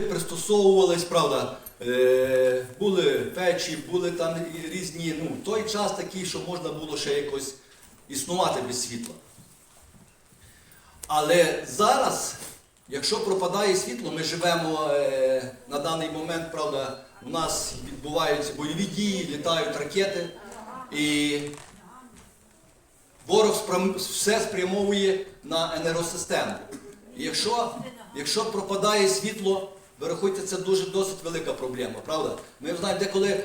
пристосовувались, правда, е, були печі, були там різні. Ну, той час такий, що можна було ще якось існувати без світла. Але зараз, якщо пропадає світло, ми живемо е, на даний момент, правда, у нас відбуваються бойові дії, літають ракети, і ворог спрям- все спрямовує на енергосистему. І якщо, якщо пропадає світло, ви рахуйте, це дуже досить велика проблема, правда? Ми знаємо, де коли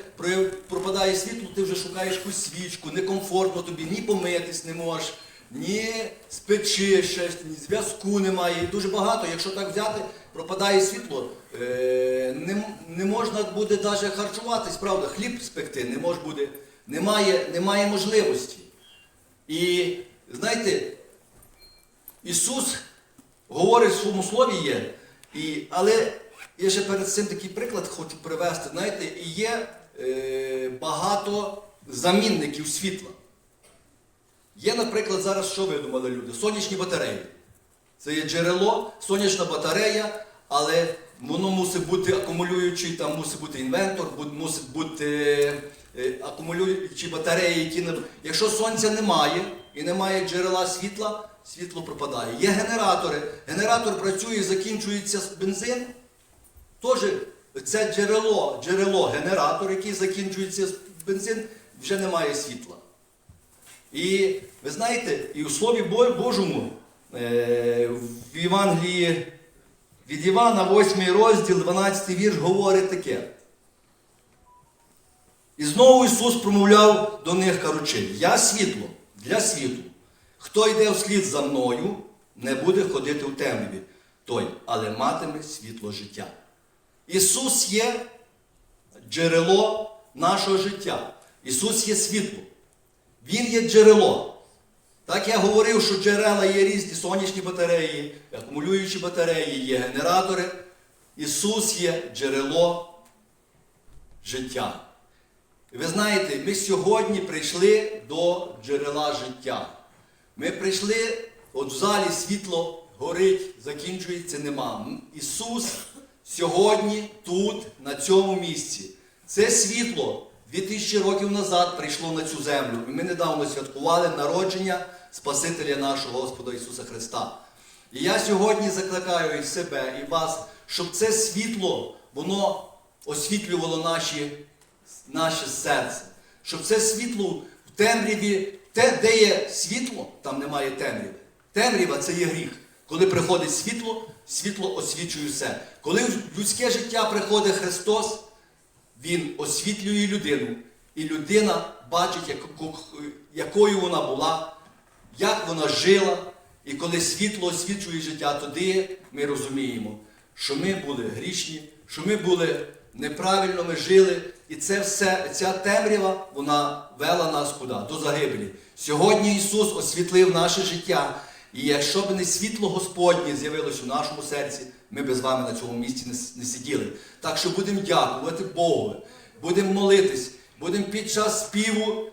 пропадає світло, ти вже шукаєш якусь свічку, некомфортно тобі, ні помитись не можеш, ні спечи щось, ні зв'язку немає. І дуже багато, якщо так взяти, пропадає світло, е, не, не можна буде навіть харчуватись, правда, хліб спекти не може буде, немає, немає можливості. І знаєте, Ісус говорить в своєму слові є, і, але я ще перед цим такий приклад хочу привести. Знаєте, і є е, багато замінників світла. Є, наприклад, зараз що видумали люди? Сонячні батареї. Це є джерело, сонячна батарея, але воно мусить бути акумулюючий, там мусить бути інвентор, мусить бути е, акумулюючі батареї, які не. Якщо сонця немає і немає джерела світла, світло пропадає. Є генератори. Генератор працює, закінчується бензин. Теж це джерело, джерело, генератор, який закінчується бензин, вже немає світла. І ви знаєте, і у Слові Божому е, в Євангелії від Івана, 8 розділ, 12 вірш, говорить таке. І знову Ісус промовляв до них, кажучи, я світло для світу. Хто йде вслід за мною, не буде ходити в темряві, той, але матиме світло життя. Ісус є джерело нашого життя. Ісус є світло. Він є джерело. Так я говорив, що джерела є різні сонячні батареї, акумулюючі батареї, є генератори. Ісус є джерело життя. І ви знаєте, ми сьогодні прийшли до джерела життя. Ми прийшли, от в залі світло горить, закінчується, нема. Ісус сьогодні тут, на цьому місці. Це світло 2000 років назад прийшло на цю землю. І ми недавно святкували народження Спасителя нашого Господа Ісуса Христа. І я сьогодні закликаю і себе, і вас, щоб це світло, воно освітлювало наші наше серце. Щоб це світло в темряві, те, де є світло, там немає темряви. Темрява це є гріх. Коли приходить світло, світло освічує все. Коли в людське життя приходить Христос, Він освітлює людину. І людина бачить, якою вона була, як вона жила. І коли світло освічує життя, тоді ми розуміємо, що ми були грішні, що ми були неправильно, ми жили. І це все, ця темрява, вона вела нас куди? До загибелі. Сьогодні Ісус освітлив наше життя. І якщо б не світло Господнє з'явилось у нашому серці, ми б з вами на цьому місці не, сиділи. Так що будемо дякувати Богу, будемо молитись, будемо під час співу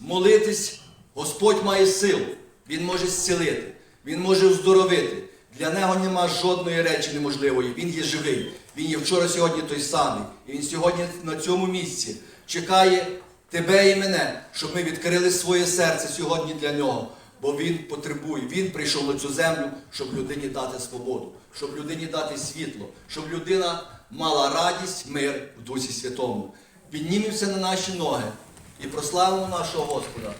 молитись. Господь має силу, Він може зцілити, Він може оздоровити. Для нього нема жодної речі неможливої. Він є живий. Він є вчора, сьогодні той самий. І він сьогодні на цьому місці чекає тебе і мене, щоб ми відкрили своє серце сьогодні для нього. Бо він потребує, він прийшов на цю землю, щоб людині дати свободу, щоб людині дати світло, щоб людина мала радість, мир в Дусі Святому. Піднімемося на наші ноги і прославимо нашого Господа.